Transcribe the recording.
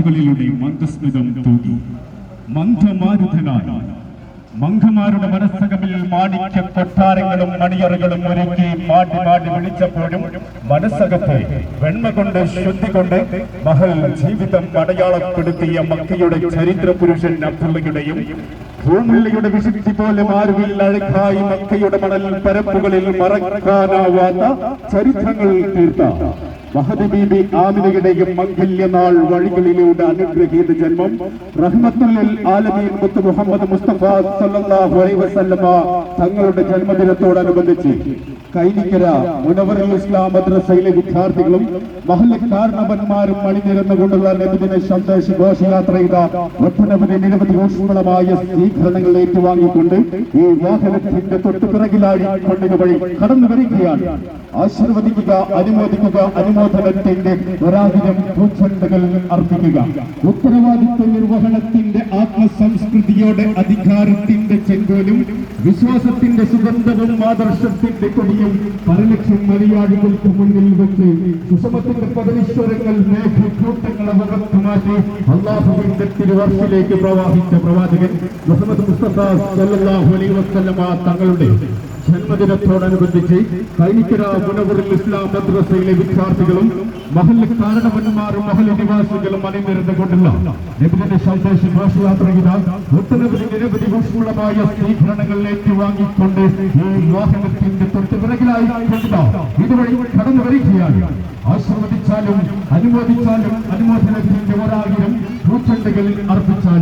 കാതുകളിലൂടെ മന്ദസ്മിതം തൂകി. മന്ദമാരുതനായി മംഘമാരുടെ മനസ്സകമിൽ മാണിക്യ കൊട്ടാരങ്ങളും മണിയറകളും ഒരുക്കി മാടി മാടി വിളിച്ചപ്പോഴും മനസ്സകത്തെ വെണ്മ കൊണ്ട് ശുദ്ധി കൊണ്ട് മഹൽ ജീവിതം അടയാളപ്പെടുത്തിയ മക്കയുടെ ചരിത്ര പുരുഷൻ അബ്ദുള്ളയുടെയും ഭൂമില്ലയുടെ വിശുദ്ധി പോലെ മാറുവിൽ അഴക്കായി മക്കയുടെ മണൽ പരപ്പുകളിൽ മറക്കാനാവാത്ത ചരിത്രങ്ങൾ തീർത്ത മഹദി ബീബി ആമിനയുടെയും മംഗല്യനാൾ വഴികളിലൂടെ അനുഗ്രഹീത ജന്മം റഹ്മത്തുൽ ആലമീൻ മുത്ത് മുഹമ്മദ് മുസ്തഫ സല്ലല്ലാഹു അലൈഹി വസല്ലമ തങ്ങളുടെ ജന്മദിനത്തോടനുബന്ധിച്ച് കൈനിക്കര മുനവറുൽ ഇസ്ലാം മദ്രസയിലെ വിദ്യാർത്ഥികളും മഹല്ല കാരണവന്മാരും അണിനിരന്നുകൊണ്ടുള്ള നബിദിന സന്ദേശ ഘോഷയാത്ര ചെയ്ത ഒട്ടനവധി നിരവധി ഊഷ്മളമായ സ്വീകരണങ്ങൾ ഏറ്റുവാങ്ങിക്കൊണ്ട് ഈ വാഹനത്തിന്റെ തൊട്ടുപിറകിലായി കൊണ്ടിന് വഴി കടന്നു വരികയാണ് ആശീർവദിക്കുക അനുമോദിക്കുക അനുമോദിക്കുക. അനുമോദനത്തിന്റെ ഒരാധികം ഭൂഖണ്ഡകൾ അർപ്പിക്കുക. ഉത്തരവാദിത്വ നിർവഹണത്തിന്റെ ആത്മസംസ്കൃതിയോടെ അധികാരത്തിന്റെ ചെങ്കോലും വിശ്വാസത്തിന്റെ സുഗന്ധവും ആദർശത്തിന്റെ കൊടിയും പരലക്ഷം മലയാളികൾക്ക് മുന്നിൽ വെച്ച് സുഷമത്തിന്റെ പതിനീശ്വരങ്ങൾ മേഘക്കൂട്ടങ്ങളെ മുഖത്ത് മാറ്റി അള്ളാഹുവിന്റെ തിരുവർഷിലേക്ക് പ്രവാഹിച്ച പ്രവാചകൻ മുഹമ്മദ് മുസ്തഫ തങ്ങളുടെ ജന്മദിനത്തോടനുബന്ധിച്ച് കൈനിക്കര മുനവറിൽ ഇസ്ലാം മദ്രസയിലെ വിദ്യാർത്ഥികളും മഹല്ല് കാരണവന്മാരും മഹല്ല നിവാസികളും അണിനിരുന്നു കൊണ്ടുള്ള നബിദിന സന്ദേശ ചെയ്ത ഒട്ടനവധി നിരവധി ഊഷ്മളമായ സ്വീകരണങ്ങൾ ഏറ്റുവാങ്ങിക്കൊണ്ട് ഈ വാഹനത്തിന്റെ തൊട്ട് പിറകിലായി ഇതുവഴി കടന്നു വരികയാണ്. ആശ്രവദിച്ചാലും അനുമോദിച്ചാലും അനുമോദനത്തിന്റെ ഒരായിരം ഭൂചണ്ടകളിൽ അർപ്പിച്ചാലും